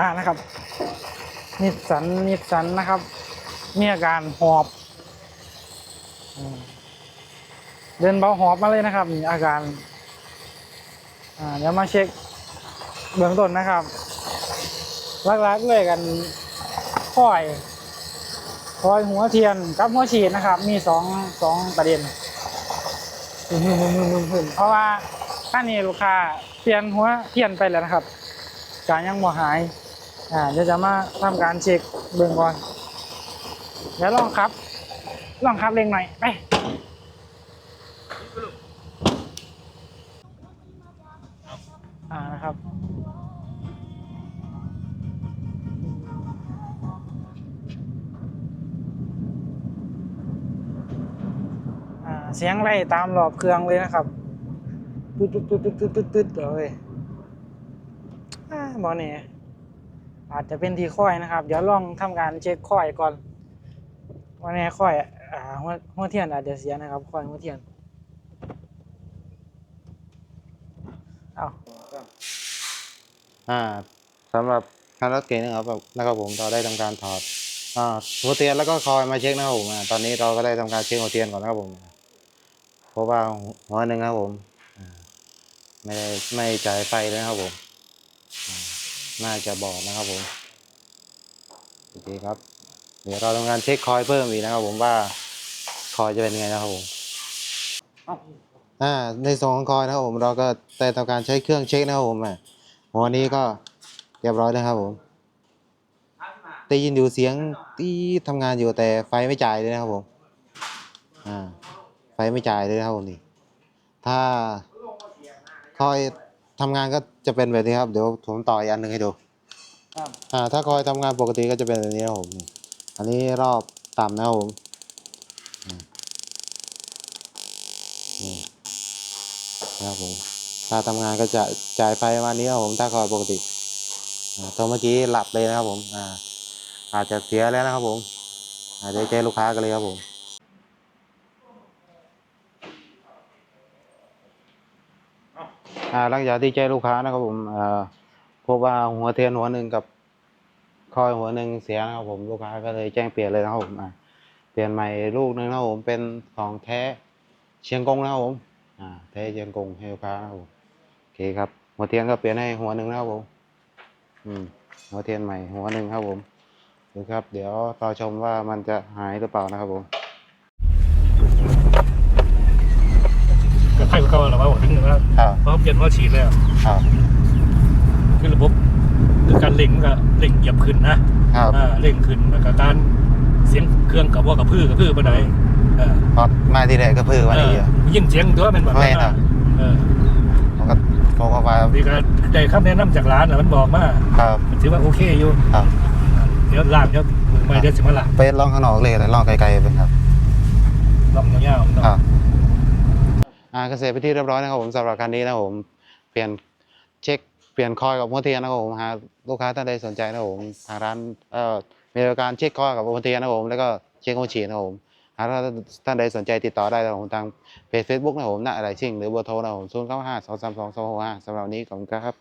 อ่านะครับ นิสสันนิสสันนะครับ มีอาการหอบ เดินเบาหอบมาเลยนะครับนี่อาการเดี๋ยวมาเช็คเบื้องต้นนะครับลักๆเลยกันค่อยคอยหัวเทียนกับหัวฉีดนะครับ มีสองสองประเด็นหึหึหึหึเพราะว่าท่านนี้ลูกค้าเปลี่ยนหัวเทียนไปแล้วนะครับการยังบ่หาย อ่าเดี๋ยวจะมาทำการเช็คเบื้องก่อนเดี๋ยวลองครับลองครับเร่งหน่อยไปอ่านะครับเสียงไล่ตามรอบเครื่องเลยนะครับตึ๊ดตึ๊ดตึ๊ดตึ๊ดตึ๊ดตึ๊ดเลยอ่าบอนี่ อาจจะเป็นที่ค่อยนะครับ เดี๋ยวลองทำการเช็คค่อยก่อนวันนี้ค่อยอ่าหัวหัวเทียนอาจจะเสียนะครับค่อยหัวเทียนเอาอ่าสำหรับคันรถเก๋งนะครับนะครับผมเราได้ทำการถอดอ่าหัวเทียนแล้วก็คอยมาเช็คนะครับผมตอนนี้เราก็ได้ทำการเช็คหัวเทียนก่อนนะครับผมเพราะว่าหัวหนึ่งนะครับผมไม่ได้ไม่จ่ายไฟเลยนะครับผมอ่า น่าจะบอดนะครับผมโอเคครับ เดี๋ยวเราทำการเช็คคอยเพิ่มอีกนะครับผมว่าคอยจะเป็นยังไงนะครับผมอาอ่าในส่วนของคอยนะครับผมเราก็ได้ทำการใช้เครื่องเช็คนะครับผมอะหัวนี้ก็เรียบร้อยแล้วครับผมได้ยินอยู่เสียงที่ทำงานอยู่แต่ไฟไม่จ่ายเลยนะครับผมอ่าไฟไม่จ่ายเลยนะครับผมนี่ถ้าคอย ทำงานก็จะเป็นแบบนี้ครับ เดี๋ยวผมต่ออีกอันหนึ่งให้ดูครับ อ่า ถ้าคอยทำงานปกติก็จะเป็นแบบนี้นะครับผมนี่อันนี้รอบต่ำนะครับผมอืมนี่นะครับผม ถ้าทำงานก็จะจ่ายไฟประมาณนี้ครับผมถ้าคอยปกติอ่าตัวเมื่อกี้หลับเลยนะครับผม อ่า อาจจะเสียแล้วนะครับผมอ่าเดี๋ยวแจ้งลูกค้ากันเลยครับผม อ่าหลังจากที่แจ้งลูกค้านะครับผมอ่าพบว่าหัวเทียนหัวหนึ่งกับคอยหัวหนึ่งเสียนะครับผมลูกค้าก็เลยแจ้งเปลี่ยนเลยนะครับผมอ่าเปลี่ยนใหม่ลูกหนึงนะครับผมเป็นของแท้เชียงกงนะครับผมอ่าแท้เชียงกงให้ลูกค้านะครับผมโอเคครับหัวเทียนก็เปลี่ยนให้หัวหนึ่งนะครับผมอืมหัวเทียนใหม่หัวหนึ่งครับผมดูครับ เดี๋ยวรอชมว่ามันจะหายหรือเปล่านะครับผม ก็ใครก็เราว่าถึงแล้วครับเพราะเปลี่ยนหัวฉีดแล้วครับคือระบบคือการเล็งก็เล็งเหยียบขึ้นนะครับอ่าเล็งขึ้นแล้วก็การเสียงเครื่องกับว่ากับพืชกับพืชปานใดเออพอมาทีแรกก็เพื่อวันนี้เออยินเสียงตัวเป็นแบบไม่นั้นครับเออผมก็ผมก็ว่าดีก็ได้คำแนะนำจากร้านน่ะมันบอกมาครับถือว่าโอเคอยู่ครับเดี๋ยวร้านเดี๋ยวมือไม่เดี๋ยวสิมาละไปลองข้างนอกเลยแต่ลองไกลๆไปครับลองยาวๆเนาะครับอ่า เกษตรไปที่เรียบร้อยนะครับผมสำหรับคันนี้นะครับผมเปลี่ยนเช็คเปลี่ยนคอยกับหัวเทียนนะครับผมหาลูกค้าท่านใดสนใจนะครับผมทางร้านเอ่อมีบริการเช็คคอยกับหัวเทียนนะครับผมแล้วก็เช็คหัวฉีนะครับผมหากท่านใดสนใจติดต่อได้นะครับผมทางเพจเฟซบุ๊กนะครับผมณอะไรชิ่งหรือเบอร์โทรนะครับผมศูนย์เก้าห้าสองสามสองสองหกห้าสำหรับวันนี้ขอบคุณครับ